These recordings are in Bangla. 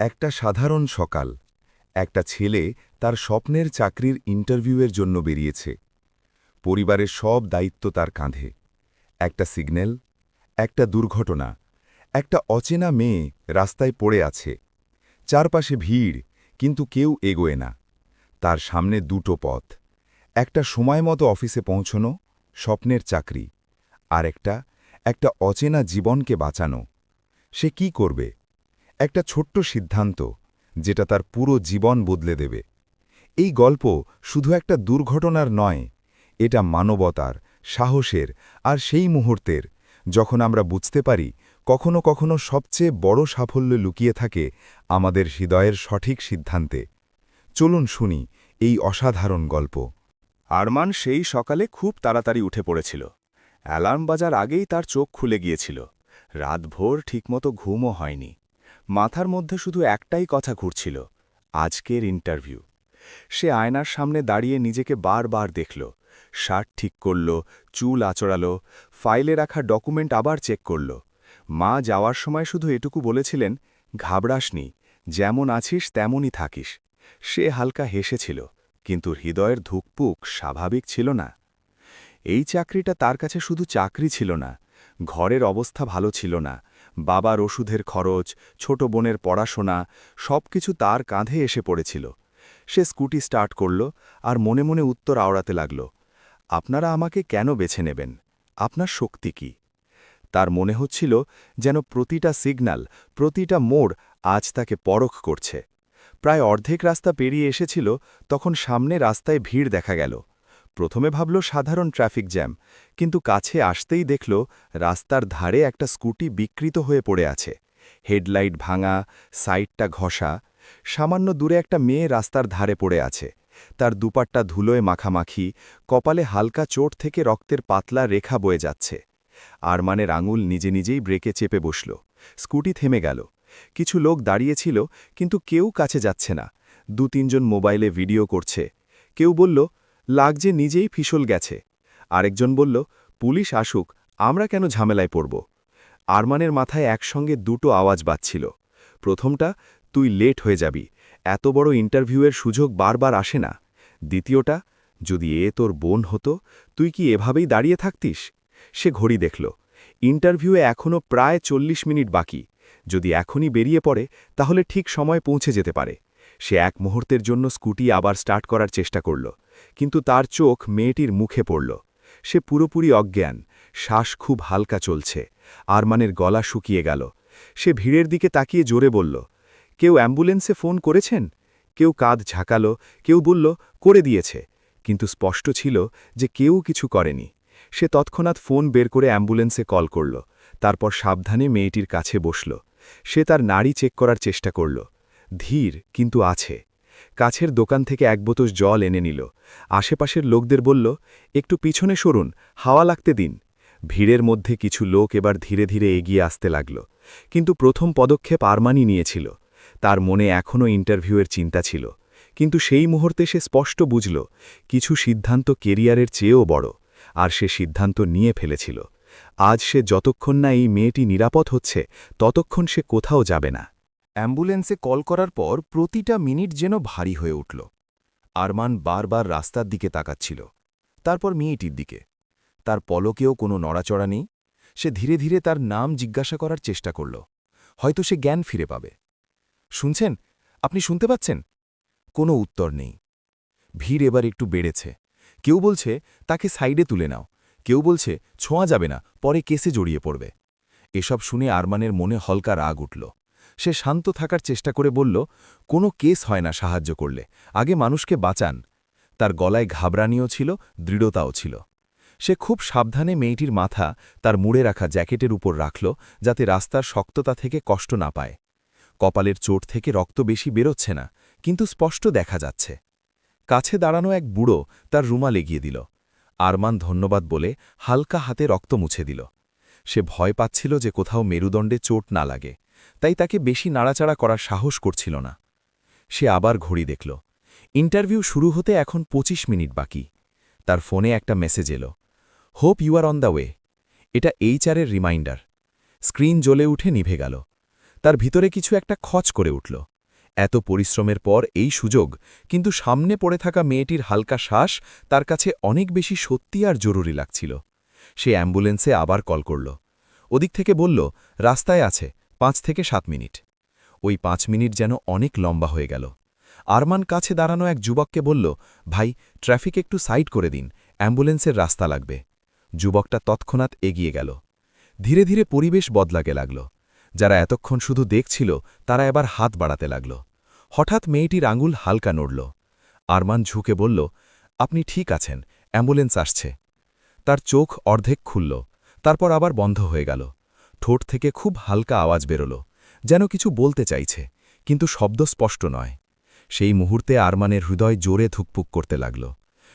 একটা সাধারণ সকাল। একটা ছেলে তার স্বপ্নের চাকরির ইন্টারভিউয়ের জন্য বেরিয়েছে। পরিবারের সব দায়িত্ব তার কাঁধে। একটা সিগন্যাল, একটা দুর্ঘটনা, একটা অচেনা মেয়ে রাস্তায় পড়ে আছে। চারপাশে ভিড়, কিন্তু কেউ এগোয় না। তার সামনে দুটো পথ। একটা সময় মতো অফিসে পৌঁছনো, স্বপ্নের চাকরি, আর একটা একটা অচেনা জীবনকে বাঁচানো। সে কি করবে? একটা ছোট্ট সিদ্ধান্ত, যেটা তার পুরো জীবন বদলে দেবে। এই গল্প শুধু একটা দুর্ঘটনার নয়, এটা মানবতার, সাহসের আর সেই মুহূর্তের, যখন আমরা বুঝতে পারি কখনো কখনো সবচেয়ে বড় সাফল্য লুকিয়ে থাকে আমাদের হৃদয়ের সঠিক সিদ্ধান্তে। চলুন শুনি এই অসাধারণ গল্প। আরমান সেই সকালে খুব তাড়াতাড়ি উঠে পড়েছিল। অ্যালার্ম বাজার আগেই তার চোখ খুলে গিয়েছিল। রাতভোর ঠিকমতো ঘুমও হয়নি। মাথার মধ্যে শুধু একটাই কথা ঘুরছিল, আজকের ইন্টারভিউ। সে আয়নার সামনে দাঁড়িয়ে নিজেকে বারবার দেখল, শার্ট ঠিক করল, চুল আচড়াল, ফাইলে রাখা ডকুমেন্ট আবার চেক করল। মা যাওয়ার সময় শুধু এটুকু বলেছিলেন, ঘাবড়াসনি, যেমন আছিস তেমনই থাকিস। সে হালকা হেসেছিল, কিন্তু হৃদয়ের ধুকপুক স্বাভাবিক ছিল না। এই চাকরিটা তার কাছে শুধু চাকরি ছিল না, ঘরের অবস্থা ভালো ছিল না বাবার ওষুধের খরচ, ছোট বোনের পড়াশোনা, সবকিছু তার কাঁধে এসে পড়েছিল। সে স্কুটি স্টার্ট করল আর মনে মনে উত্তর আওড়াতে লাগল, আপনারা আমাকে কেন বেছে নেবেন? আপনার শক্তি কি? তার মনে হচ্ছিল যেন প্রতিটা সিগন্যাল প্রতিটা মোড় আজ তাকে পরখ করছে। প্রায় অর্ধেক রাস্তা পেরিয়ে এসেছিল, তখন সামনে রাস্তায় ভিড় দেখা গেল। প্রথমে ভাবল সাধারণ ট্রাফিক জ্যাম, কিন্তু কাছে আসতেই দেখল রাস্তার ধারে একটা স্কুটি বিকৃত হয়ে পড়ে আছে। হেডলাইট ভাঙা, সাইডটা ঘষা, সামান্য দূরে একটা মেয়ে রাস্তার ধারে পড়ে আছে। তার দুপাট্টা ধুলোয় মাখামাখি, কপালে হালকা চোট থেকে রক্তের পাতলা রেখা বয়ে যাচ্ছে। আর আরমানের আঙুল নিজে নিজেই ব্রেকে চেপে বসল। স্কুটি থেমে গেল। কিছু লোক দাঁড়িয়েছিল, কিন্তু কেউ কাছে যাচ্ছে না। দু তিনজন মোবাইলে ভিডিও করছে। কেউ বলল লাগজে নিজেই ফিসল গেছে। আরেকজন বলল, পুলিশ আসুক, আমরা কেন ঝামেলায় পড়ব? আরমানের মাথায় একসঙ্গে দুটো আওয়াজ বাজছিল। প্রথমটা, তুই লেট হয়ে যাবি, এত বড় ইন্টারভিউয়ের সুযোগ বারবার আসে না। দ্বিতীয়টা, যদি এ তোর বোন হতো, তুই কি এভাবেই দাঁড়িয়ে থাকতিস? সে ঘড়ি দেখল, ইন্টারভিউয়ে এখনও প্রায় চল্লিশ মিনিট বাকি। যদি এখনই বেরিয়ে পড়ে, তাহলে ঠিক সময় পৌঁছে যেতে পারে। সে এক মুহূর্তের জন্য স্কুটি আবার স্টার্ট করার চেষ্টা করল, কিন্তু তার চোখ মেয়েটির মুখে পড়ল। সে পুরোপুরি অজ্ঞান, শ্বাস খুব হালকা চলছে, আরমানের গলা শুকিয়ে গেল। সে ভিড়ের দিকে তাকিয়ে জোরে বলল, কেউ অ্যাম্বুলেন্সে ফোন করেছেন? কেউ কাঁধ ঝাঁকালো, কেউ বলল, করে দিয়েছে। কিন্তু স্পষ্ট ছিল যে কেউ কিছু করেনি। সে তৎক্ষণাৎ ফোন বের করে অ্যাম্বুলেন্সে কল করল, তারপর সাবধানে মেয়েটির কাছে বসল। সে তার নাড়ি চেক করার চেষ্টা করল। ধীর, কিন্তু আছে। কাছের দোকান থেকে এক বোতল জল এনে নিল। আশেপাশের লোকদের বলল, একটু পিছনে সরুন, হাওয়া লাগতে দিন। ভিড়ের মধ্যে কিছু লোক এবার ধীরে ধীরে এগিয়ে আসতে লাগল। কিন্তু প্রথম পদক্ষেপ আরমানি নিয়েছিল। তার মনে এখনও ইন্টারভিউয়ের চিন্তা ছিল। কিন্তু সেই মুহূর্তে সে স্পষ্ট বুঝল, কিছু সিদ্ধান্ত কেরিয়ারের চেয়েও বড়, আর সে সিদ্ধান্ত নিয়ে ফেলেছিল। আজ সে যতক্ষণ না এই মেয়েটি নিরাপদ হচ্ছে, ততক্ষণ সে কোথাও যাবে না। অ্যাম্বুলেন্সে কল করার পর প্রতিটা মিনিট যেন ভারী হয়ে উঠল। আরমান বারবার রাস্তার দিকে তাকাচ্ছিল। তারপর মেয়েটির দিকে। তার পলকেও কোনো নড়াচড়া নেই। সে ধীরে ধীরে তার নাম জিজ্ঞাসা করার চেষ্টা করল। হয়তো সে জ্ঞান ফিরে পাবে। শুনছেন? আপনি শুনতে পাচ্ছেন? কোনো উত্তর নেই। ভিড় এবার একটু বেড়েছে। কেউ বলছে, তাকে সাইডে তুলে নাও। কেউ বলছে, ছোঁয়া যাবে না, পরে কেসে জড়িয়ে পড়বে। এসব শুনে আরমানের মনে হলকা রাগ উঠল। সে শান্ত থাকার চেষ্টা করে বলল, কোনো কেস হয় না সাহায্য করলে। আগে মানুষকে বাঁচান। তার গলায় ঘাবড়ানিও ছিল, দৃঢ়তাও ছিল। সে খুব সাবধানে মেয়েটির মাথা তার মুড়ে রাখা জ্যাকেটের উপর রাখল, যাতে রাস্তার শক্ততা থেকে কষ্ট না পায়। কপালের চোট থেকে রক্ত বেশি বেরোচ্ছে না, কিন্তু স্পষ্ট দেখা যাচ্ছে। কাছে দাঁড়ানো এক বুড়ো তার রুমাল এগিয়ে দিল। আরমান ধন্যবাদ বলে হালকা হাতে রক্ত মুছে দিল। সে ভয় পাচ্ছিল যে কোথাও মেরুদণ্ডে চোট না লাগে। তাই তাকে বেশি নাড়াচাড়া করার সাহস করছিল না। সে আবার ঘড়ি দেখল। ইন্টারভিউ শুরু হতে এখন ২৫ মিনিট বাকি। তার ফোনে একটা মেসেজ এলো। Hope you are on the way. এটা এইচআরের রিমাইন্ডার। স্ক্রিন জ্বলে উঠে নিভে গেল। তার ভিতরে কিছু একটা খচ করে উঠল। এত পরিশ্রমের পর এই সুযোগ, কিন্তু সামনে পড়ে থাকা মেয়েটির হালকা শ্বাস তার কাছে অনেক বেশি সত্যি আর জরুরি লাগছিল। সে অ্যাম্বুলেন্সে আবার কল করল। ওদিক থেকে বলল, রাস্তায় আছে। পাঁচ থেকে সাত মিনিট। ওই পাঁচ মিনিট যেন অনেক লম্বা হয়ে গেল। আরমান কাছে দাঁড়ানো এক যুবককে বলল, ভাই, ট্রাফিক একটু সাইড করে দিন, অ্যাম্বুলেন্সের রাস্তা লাগবে। যুবকটা তৎক্ষণাৎ এগিয়ে গেল। ধীরে ধীরে পরিবেশ বদলাগে লাগল। যারা এতক্ষণ শুধু দেখছিল, তারা এবার হাত বাড়াতে লাগল। হঠাৎ মেয়েটির আঙুল হালকা নড়ল। আরমান ঝুঁকে বলল, আপনি ঠিক আছেন, অ্যাম্বুলেন্স আসছে। তার চোখ অর্ধেক খুলল, তারপর আবার বন্ধ হয়ে গেল। ঠোঁট থেকে খুব হালকা আওয়াজ বেরোল, যেন কিছু বলতে চাইছে, কিন্তু শব্দ স্পষ্ট নয়। সেই মুহূর্তে আরমানের হৃদয় জোরে ধুকপুক করতে লাগল।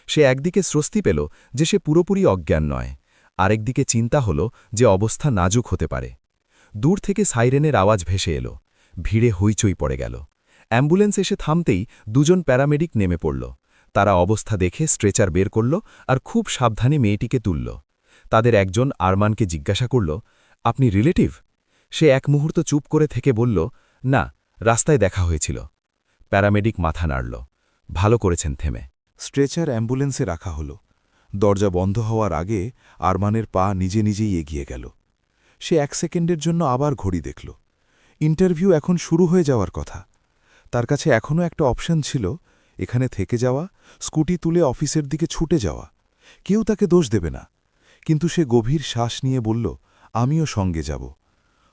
সে একদিকে স্বস্তি পেল যে সে পুরোপুরি অজ্ঞান নয়, আরেকদিকে চিন্তা হল যে অবস্থা নাজুক হতে পারে। দূর থেকে সাইরেনের আওয়াজ ভেসে এলো, ভিড়ে হইচই পড়ে গেল। অ্যাম্বুলেন্স এসে থামতেই দুজন প্যারামেডিক নেমে পড়ল। তারা অবস্থা দেখে স্ট্রেচার বের করল আর খুব সাবধানে মেয়েটিকে তুলল। তাদের একজন আরমানকে জিজ্ঞাসা করল আপনি রিলেটিভ? সে এক মুহূর্ত চুপ করে থেকে বলল, না, রাস্তায় দেখা হয়েছিল। প্যারামেডিক মাথা নাড়ল। ভালো করেছেন, থেমে। স্ট্রেচার অ্যাম্বুলেন্সে রাখা হল। দরজা বন্ধ হওয়ার আগে আরমানের পা নিজে নিজেই এগিয়ে গেল। সে এক সেকেন্ডের জন্য আবার ঘড়ি দেখল। ইন্টারভিউ এখন শুরু হয়ে যাওয়ার কথা। তার কাছে এখনও একটা অপশন ছিল, এখানে থেকে যাওয়া, স্কুটি তুলে অফিসের দিকে ছুটে যাওয়া। কেউ তাকে দোষ দেবে না। কিন্তু সে গভীর শ্বাস নিয়ে বলল আমিও সঙ্গে যাব।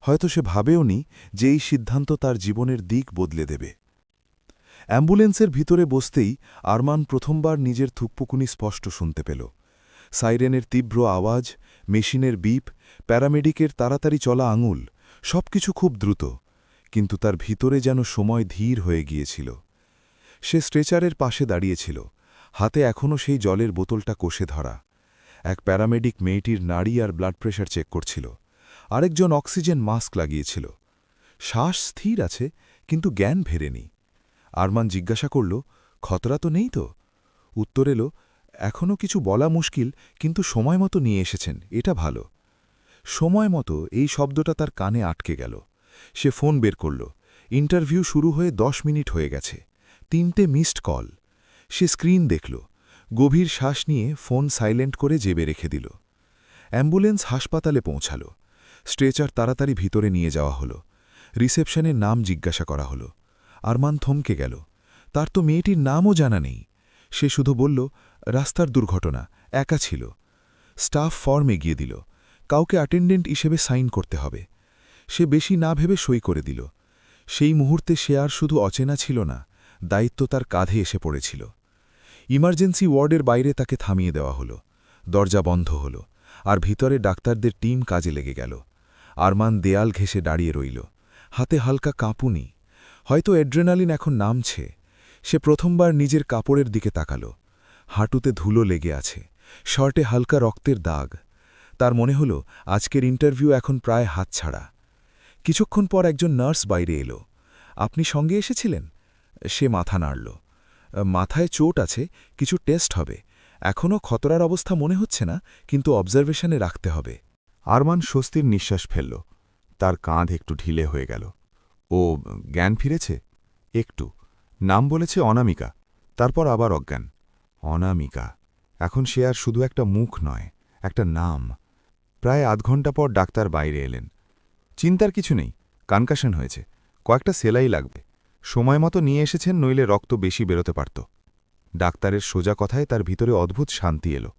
হয়তো সে ভাবেওনি যে এই সিদ্ধান্ত তার জীবনের দিক বদলে দেবে। অ্যাম্বুলেন্সের ভিতরে বসতেই আরমান প্রথমবার নিজের থুকপুকুনি স্পষ্ট শুনতে পেল। সাইরেনের তীব্র আওয়াজ, মেশিনের বিপ, প্যারামেডিকের তাড়াতাড়ি চলা আঙুল, সবকিছু খুব দ্রুত, কিন্তু তার ভিতরে যেন সময় ধীর হয়ে গিয়েছিল। সে স্ট্রেচারের পাশে দাঁড়িয়েছিল, হাতে এখনও সেই জলের বোতলটা কষে ধরা। এক প্যারামেডিক মেয়েটির নাড়ি আর ব্লাড প্রেশার চেক করছিল। আরেকজন অক্সিজেন মাস্ক লাগিয়েছিল। শ্বাস স্থির আছে, কিন্তু জ্ঞান ফেরেনি। আরমান জিজ্ঞাসা করল, খতরা তো নেই তো? উত্তর এলো এখনও কিছু বলা মুশকিল, কিন্তু সময় মতো নিয়ে এসেছেন, এটা ভালো। সময় মতো এই শব্দটা তার কানে আটকে গেল। সে ফোন বের করল। ইন্টারভিউ শুরু হয়ে দশ মিনিট হয়ে গেছে। তিনটে মিসড কল। সে স্ক্রিন দেখল। গভীর শ্বাস নিয়ে ফোন সাইলেন্ট করে জেবে রেখে দিল। অ্যাম্বুলেন্স হাসপাতালে পৌঁছাল। স্ট্রেচার তাড়াতাড়ি ভিতরে নিয়ে যাওয়া হলো। রিসেপশনের নাম জিজ্ঞাসা করা হলো। আরমান থমকে গেল। তার তো মেয়েটির নামও জানা নেই। সে শুধু বলল, রাস্তার দুর্ঘটনা, একা ছিল। স্টাফ ফর্ম এগিয়ে দিল। কাউকে অ্যাটেন্ডেন্ট হিসেবে সাইন করতে হবে। সে বেশি না ভেবে সই করে দিল। সেই মুহূর্তে সে আর শুধু অচেনা ছিল না, দায়িত্ব তার কাঁধে এসে পড়েছিল। ইমার্জেন্সি ওয়ার্ডের বাইরে তাকে থামিয়ে দেওয়া হলো। দরজা বন্ধ হল আর ভিতরে ডাক্তারদের টিম কাজে লেগে গেল। আরমান দেয়াল ঘেসে দাঁড়িয়ে রইল। হাতে হালকা কাঁপুনি। হয়তো এড্রেনালিন এখন নামছে। সে প্রথমবার নিজের কাপড়ের দিকে তাকাল। হাঁটুতে ধুলো লেগে আছে। শর্টে হালকা রক্তের দাগ। তার মনে হল, আজকের ইন্টারভিউ এখন প্রায় হাতছাড়া কিছুক্ষণ পর একজন নার্স বাইরে এলো। আপনি সঙ্গে এসেছিলেন? সে মাথা নাড়ল। মাথায় চোট আছে, কিছু টেস্ট হবে। এখনও খতরার অবস্থা মনে হচ্ছে না, কিন্তু অবজারভেশনে রাখতে হবে। আরমান স্বস্তির নিঃশ্বাস ফেলল। তার কাঁধ একটু ঢিলে হয়ে গেল। ও, জ্ঞান ফিরেছে? একটু। নাম বলেছে অনামিকা। তারপর আবার অজ্ঞান। অনামিকা। এখন সে আর শুধু একটা মুখ নয়, একটা নাম। প্রায় আধ ঘণ্টা পর ডাক্তার বাইরে এলেন। চিন্তার কিছু নেই, কানকাশন হয়েছে। কয়েকটা সেলাই লাগবে। সময় মতো নিয়ে এসেছেন নইলে রক্ত বেশি বেরোতে পারত। ডাক্তারের সোজা কথায় তার ভিতরে অদ্ভুত শান্তি এলো।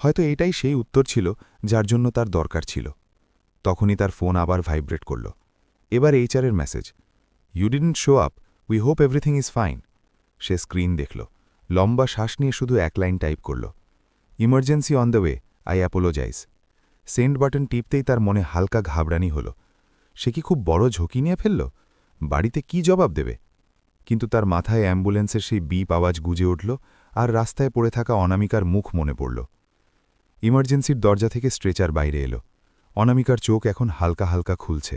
হয়তো এটাই সেই উত্তর ছিল যার জন্য তার দরকার ছিল। তখনই তার ফোন আবার ভাইব্রেট করল। এবার এইচআরের message you didn't show up we hope everything is fine say screen দেখল। লম্বা শ্বাস নিয়ে শুধু এক লাইন টাইপ করল। Emergency on the way I apologise send button টিপতেই তার মনে হালকা ঘাবড়ানি হল। সে কি খুব বড় ঝুঁকি নিয়ে ফেলল? বাড়িতে কি জবাব দেবে? কিন্তু তার মাথায় অ্যাম্বুলেন্সের সেই বিপ আওয়াজ গুজে উঠল আর রাস্তায় পড়ে থাকা অনামিকার মুখ মনে পড়ল। ইমার্জেন্সির দরজা থেকে স্ট্রেচার বাইরে এলো। অনামিকার চোখ এখন হালকা হালকা খুলছে।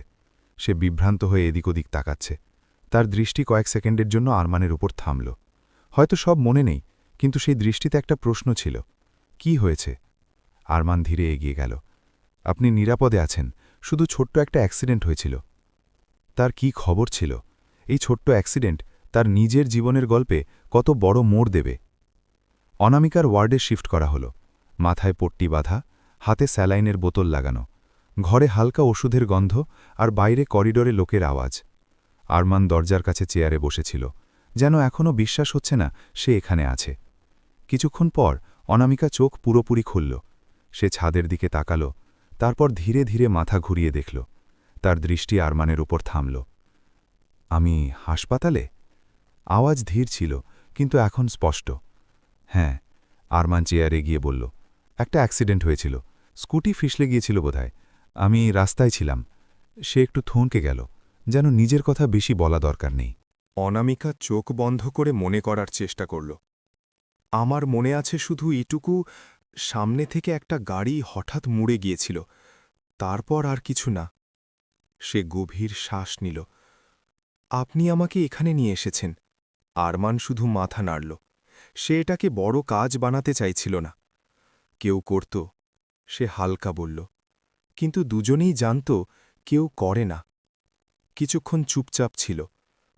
সে বিভ্রান্ত হয়ে এদিক ওদিক তাকাচ্ছে। তার দৃষ্টি কয়েক সেকেন্ডের জন্য আরমানের উপর থামল। হয়তো সব মনে নেই, কিন্তু সেই দৃষ্টিতে একটা প্রশ্ন ছিল। কি হয়েছে? আরমান ধীরে এগিয়ে গেল। আপনি নিরাপদে আছেন, শুধু ছোট্ট একটা অ্যাক্সিডেন্ট হয়েছিল। তার কি খবর ছিল? এই ছোট্ট অ্যাক্সিডেন্ট তার নিজের জীবনের গল্পে কত বড় মোড় দেবে। অনামিকার ওয়ার্ডে শিফট করা হলো। মাথায় পট্টি বাঁধা, হাতে স্যালাইনের বোতল লাগানো, ঘরে হালকা ওষুধের গন্ধ আর বাইরে করিডোরে লোকের আওয়াজ। আরমান দরজার কাছে চেয়ারে বসেছিল, যেন এখনও বিশ্বাস হচ্ছে না সে এখানে আছে। কিছুক্ষণ পর অনামিকা চোখ পুরোপুরি খুলল। সে ছাদের দিকে তাকালো, তারপর ধীরে ধীরে মাথা ঘুরিয়ে দেখল। তার দৃষ্টি আরমানের উপর থামল। আমি হাসপাতালে? আওয়াজ ধীর ছিল, কিন্তু এখন স্পষ্ট। হ্যাঁ আরমান চেয়ারে গিয়ে বলল, একটা অ্যাক্সিডেন্ট হয়েছিল। স্কুটি ফিসলে গিয়েছিল বোধহয়। আমি রাস্তায় ছিলাম। সে একটু থমকে গেল। যেন নিজের কথা বেশি বলা দরকার নেই। অনামিকা চোখ বন্ধ করে মনে করার চেষ্টা করল। আমার মনে আছে শুধু এটুকু সামনে থেকে একটা গাড়ি হঠাৎ মুড়ে গিয়েছিল। তারপর আর কিছু না। সে গভীর শ্বাস নিল। আপনি আমাকে এখানে নিয়ে এসেছেন। আরমান শুধু মাথা নাড়ল। সে এটাকে বড় কাজ বানাতে চাইছিল না। কেউ করত, সে হালকা বলল। কিন্তু দুজনেই জানত, কেউ করে না। কিছুক্ষণ চুপচাপ ছিল।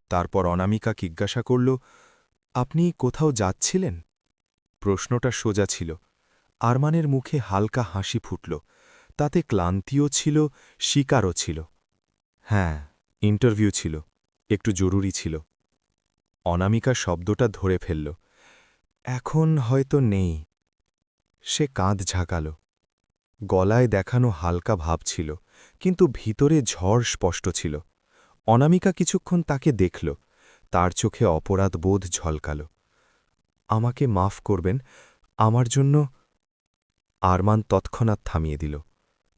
তারপর অনামিকা জিজ্ঞাসা করল, আপনি কোথাও যাচ্ছিলেন? প্রশ্নটা সোজা ছিল। আরমানের মুখে হালকা হাসি ফুটল। তাতে ক্লান্তিও ছিল, শিকারও ছিল। হ্যাঁ ইন্টারভিউ ছিল। একটু জরুরি ছিল। অনামিকা শব্দটা ধরে ফেলল, এখন হয়তো নেই। সে কাঁধ ঝাঁকাল। গলায় দেখানো হালকা ভাব ছিল, কিন্তু ভিতরে ঝড় স্পষ্ট ছিল। অনামিকা কিছুক্ষণ তাকে দেখল, তার চোখে অপরাধ বোধ ঝলকাল। আমাকে মাফ করবেন, আমার জন্য আরমান তৎক্ষণাৎ থামিয়ে দিল,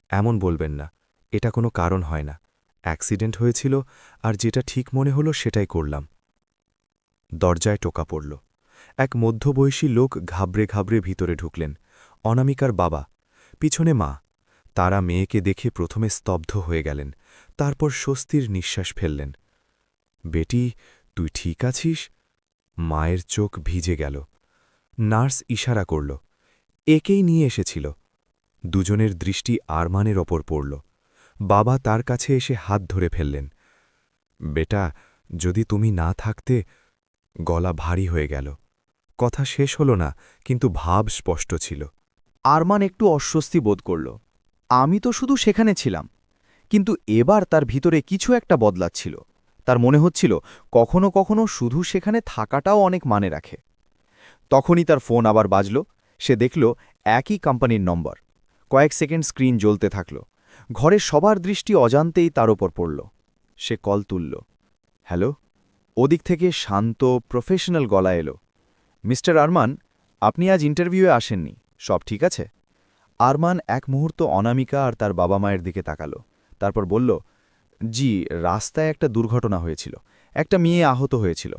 এমন বলবেন না, এটা কোনো কারণ হয় না। অ্যাক্সিডেন্ট হয়েছিল আর যেটা ঠিক মনে হলো সেটাই করলাম। দরজায় টোকা পড়ল। এক মধ্যবয়সী লোক ঘাবড়ে ঘাবড়ে ভিতরে ঢুকলেন। অনামিকার বাবা, পিছনে মা। তারা মেয়েকে দেখে প্রথমে স্তব্ধ হয়ে গেলেন, তারপর স্বস্তির নিঃশ্বাস ফেললেন। বেটি, তুই ঠিক আছিস? মায়ের চোখ ভিজে গেল। নার্স ইশারা করল, একেই নিয়ে এসেছিল। দুজনের দৃষ্টি আরমানের ওপর পড়ল। বাবা তার কাছে এসে হাত ধরে ফেললেন, বেটা, যদি তুমি না থাকতে গলা ভারী হয়ে গেল। কথা শেষ হল না, কিন্তু ভাব স্পষ্ট ছিল। আরমান একটু অস্বস্তি বোধ করল। আমি তো শুধু সেখানে ছিলাম, কিন্তু এবার তার ভিতরে কিছু একটা বদলাচ্ছিল। তার মনে হচ্ছিল, কখনো কখনো শুধু সেখানে থাকাটাও অনেক মানে রাখে। তখনই তার ফোন আবার বাজল। সে দেখল, একই কোম্পানির নম্বর। কয়েক সেকেন্ড স্ক্রিন জ্বলতে থাকল। ঘরে সবার দৃষ্টি অজান্তেই তার ওপর পড়ল। সে কল তুলল, হ্যালো? ওদিক থেকে শান্ত প্রফেশনাল গলা এলো। মিস্টার আরমান, আপনি আজ ইন্টারভিউয়ে আসেননি, সব ঠিক আছে? আরমান এক মুহূর্ত অনামিকা আর তার বাবা মায়ের দিকে তাকালো, তারপর বলল, জি, রাস্তায় একটা দুর্ঘটনা হয়েছিল। একটা মেয়ে আহত হয়েছিল।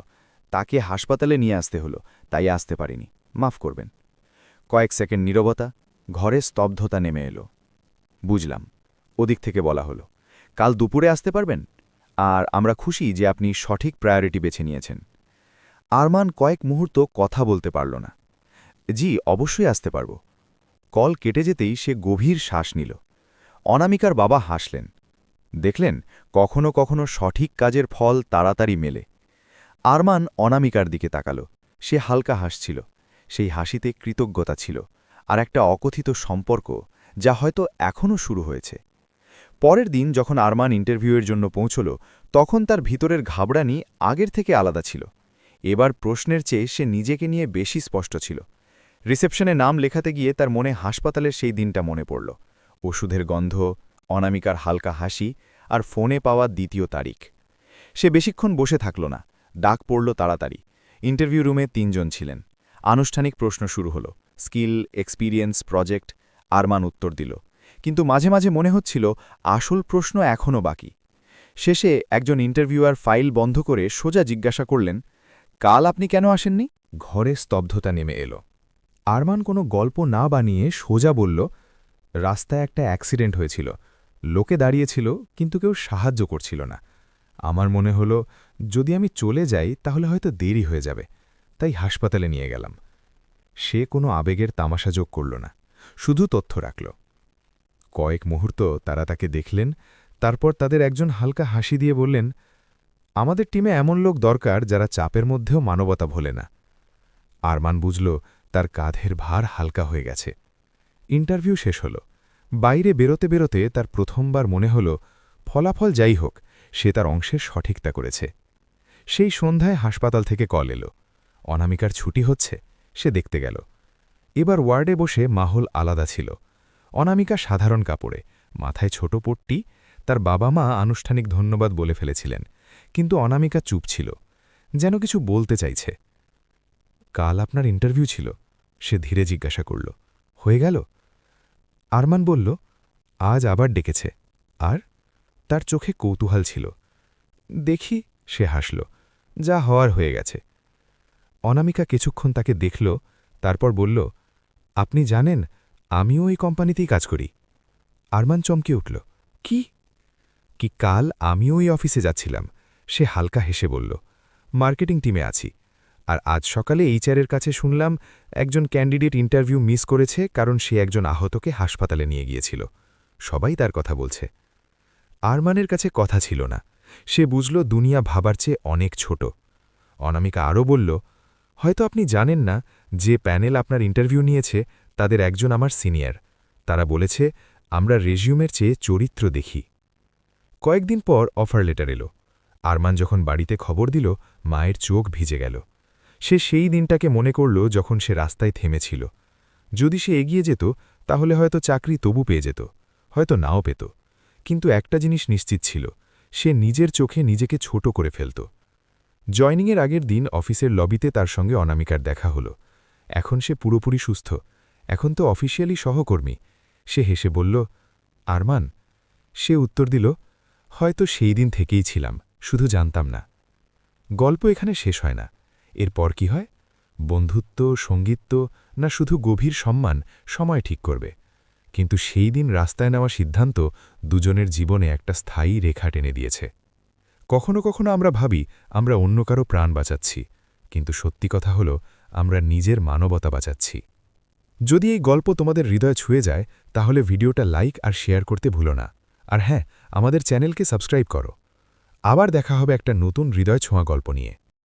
তাকে হাসপাতালে নিয়ে আসতে হলো, তাই আসতে পারিনি। মাফ করবেন। কয়েক সেকেন্ড নীরবতা, ঘরে স্তব্ধতা নেমে এলো। বুঝলাম। ওদিক থেকে বলা হলো, কাল দুপুরে আসতে পারবেন? আর আমরা খুশি যে আপনি সঠিক প্রায়োরিটি বেছে নিয়েছেন। আরমান কয়েক মুহূর্ত কথা বলতে পারল না। জি, অবশ্যই আসতে পারব। কল কেটে যেতেই সে গভীর শ্বাস নিল। অনামিকার বাবা হাসলেন। দেখলেন, কখনো কখনো সঠিক কাজের ফল তাড়াতাড়ি মেলে। আরমান অনামিকার দিকে তাকাল। সে হালকা হাসছিল। সেই হাসিতে কৃতজ্ঞতা ছিল। আর একটা অকথিত সম্পর্ক, যা হয়তো এখনও শুরু হয়েছে। পরের দিন যখন আরমান ইন্টারভিউয়ের জন্য পৌঁছল, তখন তার ভিতরের ঘাবড়ানি আগের থেকে আলাদা ছিল। এবার প্রশ্নের চেয়ে সে নিজেকে নিয়ে বেশি স্পষ্ট ছিল। রিসেপশনে নাম লেখাতে গিয়ে তার মনে হাসপাতালের সেই দিনটা মনে পড়ল। ওষুধের গন্ধ, অনামিকার হালকা হাসি আর ফোনে পাওয়া দ্বিতীয় তারিখ। সে বেশিক্ষণ বসে থাকল না, ডাক পড়ল তাড়াতাড়ি। ইন্টারভিউ রুমে তিনজন ছিলেন। আনুষ্ঠানিক প্রশ্ন শুরু হলো, স্কিল, এক্সপিরিয়েন্স, প্রজেক্ট, আরমান উত্তর দিল। কিন্তু মাঝে মাঝে মনে হচ্ছিল আসল প্রশ্ন এখনও বাকি। শেষে একজন ইন্টারভিউয়ার ফাইল বন্ধ করে সোজা জিজ্ঞাসা করলেন, কাল আপনি কেন আসেননি? ঘরে স্তব্ধতা নেমে এলো। আরমান কোনো গল্প না বানিয়ে সোজা বলল, রাস্তায় একটা অ্যাক্সিডেন্ট হয়েছিল। লোকে দাঁড়িয়েছিল, কিন্তু কেউ সাহায্য করছিল না। আমার মনে হল, যদি আমি চলে যাই, তাহলে হয়তো দেরি হয়ে যাবে। তাই হাসপাতালে নিয়ে গেলাম। সে কোনো আবেগের তামাশা যোগ করল না। শুধু তথ্য রাখল। কয়েক মুহূর্ত তারা তাকে দেখলেন, তারপর তাদের একজন হালকা হাসি দিয়ে বললেন, আমাদের টিমে এমন লোক দরকার যারা চাপের মধ্যেও মানবতা ভোলে না। আরমান বুঝল তার কাঁধের ভার হালকা হয়ে গেছে। ইন্টারভিউ শেষ হল। বাইরে বেরোতে বেরোতে তার প্রথমবার মনে হল, ফলাফল যাই হোক, সে তার অংশের সঠিকতা করেছে। সেই সন্ধ্যায় হাসপাতাল থেকে কল এলো। অনামিকার ছুটি হচ্ছে, সে দেখতে গেল। এবার ওয়ার্ডে বসে মাহল আলাদা ছিল। অনামিকা সাধারণ কাপড়ে, মাথায় ছোট পট্টি, তার বাবা মা আনুষ্ঠানিক ধন্যবাদ বলে ফেলেছিলেন, কিন্তু অনামিকা চুপ ছিল, যেন কিছু বলতে চাইছে। কাল আপনার ইন্টারভিউ ছিল, সে ধীরে জিজ্ঞাসা করল, হয়ে গেল? আরমান বলল, আজ আবার ডেকেছে, আর? তার চোখে কৌতূহল ছিল। দেখি, সে হাসল, যা হওয়ার হয়ে গেছে। অনামিকা কিছুক্ষণ তাকে দেখল, তারপর বলল, আপনি জানেন আমিও এই কোম্পানিতেই কাজ করি। আরমান চমকে উঠল, কি? কি কাল আমিও এই অফিসে যাচ্ছিলাম? সে হালকা হেসে বলল, মার্কেটিং টিমে আছি। আর আজ সকালে এইচআরের কাছে শুনলাম একজন ক্যান্ডিডেট ইন্টারভিউ মিস করেছে কারণ সে একজন আহতকে হাসপাতালে নিয়ে গিয়েছিল। সবাই তার কথা বলছে। আরমানের কাছে কথা ছিল না। সে বুঝল দুনিয়া ভাবার চেয়ে অনেক ছোট। অনামিকা আরও বলল, হয়তো আপনি জানেন না যে প্যানেল আপনার ইন্টারভিউ নিয়েছে তাদের একজন আমার সিনিয়র। তারা বলেছে, আমরা রেজিউমের চেয়ে চরিত্র দেখি। কয়েকদিন পর অফার লেটার এলো। আরমান যখন বাড়িতে খবর দিল, মায়ের চোখ ভিজে গেল। সে সেই দিনটাকে মনে করল যখন সে রাস্তায় থেমেছিল। যদি সে এগিয়ে যেত, তাহলে হয়তো চাকরি তবু পেয়ে যেত, হয়তো নাও পেত। কিন্তু একটা জিনিস নিশ্চিত ছিল, সে নিজের চোখে নিজেকে ছোট করে ফেলত। জয়নিংয়ের আগের দিন অফিসের লবিতে তার সঙ্গে অনামিকার দেখা হল। এখন সে পুরোপুরি সুস্থ। এখন তো অফিসিয়ালি সহকর্মী। সে হেসে বলল, আরমান, সে উত্তর দিল, হয়তো সেই দিন থেকেই ছিলাম, শুধু জানতাম না। গল্প এখানে শেষ হয় না। এরপর কি হয়? বন্ধুত্ব, সঙ্গীত্ব, না শুধু গভীর সম্মান, সময় ঠিক করবে। কিন্তু সেই দিন রাস্তায় নেওয়া সিদ্ধান্ত দুজনের জীবনে একটা স্থায়ী রেখা টেনে দিয়েছে। কখনো কখনো আমরা ভাবি, আমরা অন্য কারও প্রাণ বাঁচাচ্ছি, কিন্তু সত্যি কথা হল, আমরা নিজের মানবতা বাঁচাচ্ছি। যদি এই গল্প তোমাদের হৃদয় ছুঁয়ে যায়, তাহলে ভিডিওটা লাইক আর শেয়ার করতে ভুলো না। আর হ্যাঁ আমাদের চ্যানেলকে সাবস্ক্রাইব করো। আবার দেখা হবে একটা নতুন হৃদয় ছোঁয়া গল্প নিয়ে।